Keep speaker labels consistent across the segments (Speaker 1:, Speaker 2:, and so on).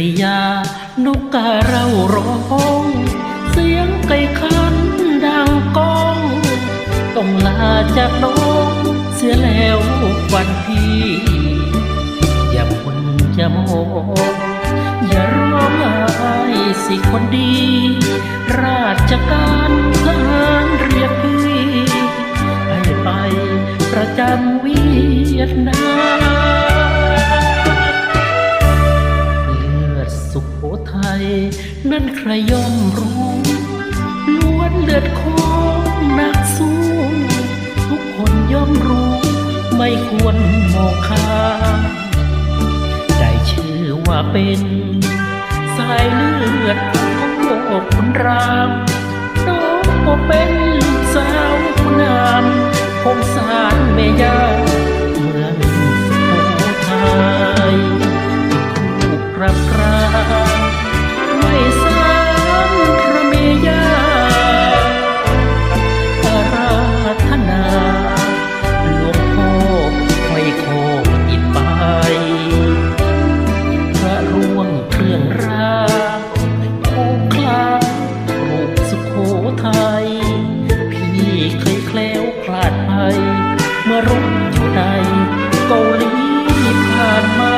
Speaker 1: ริยานกกาเราร้อง เสียงไก่ขันดังก้อง ต้องลาจากน้องเสียแล้ววันพี่อย่าบ่นอย่ามองอย่าร้องไห้สิคนดี ราชการ ใครย่อมรู้ล้วนเลือดของนักสู้ทุกคนย่อมรู้ไม่ควรมองข้ามได้ชื่อว่าเป็นสายเลือดของโลกคุณรามน้องก็เป็น ในเกาหลีผ่านมา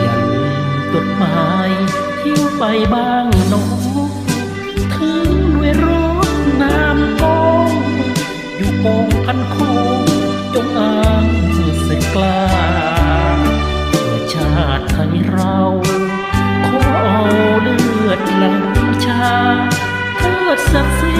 Speaker 1: อย่าลืมจดหมายทิ้งไปบ้างน้องถึงด้วยรถน้ำกองอยู่กองพันโคงจงอ้างเสกกล้าเพื่อชาติไทยเราขอเอาเลือดหลังชาเทิดศักดิ์ศรี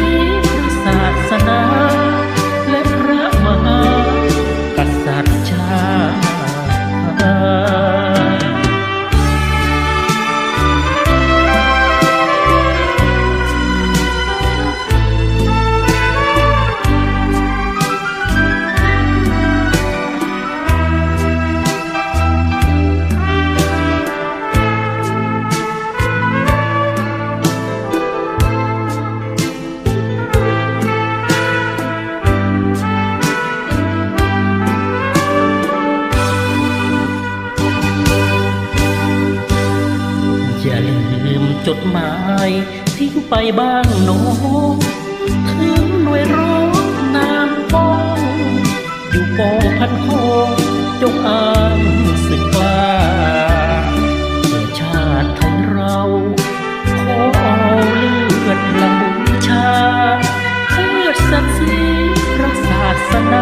Speaker 1: ดหมายทิ้งไปบ้างน้องถึงหน่วยรถน้ำป้อง อยู่กองพันโคงจงอ้างสึกกล้าเพื่อชาติไทยเราขอเอาเลือดหลังชาเพื่อศักดิ์ศรีพระศาสนา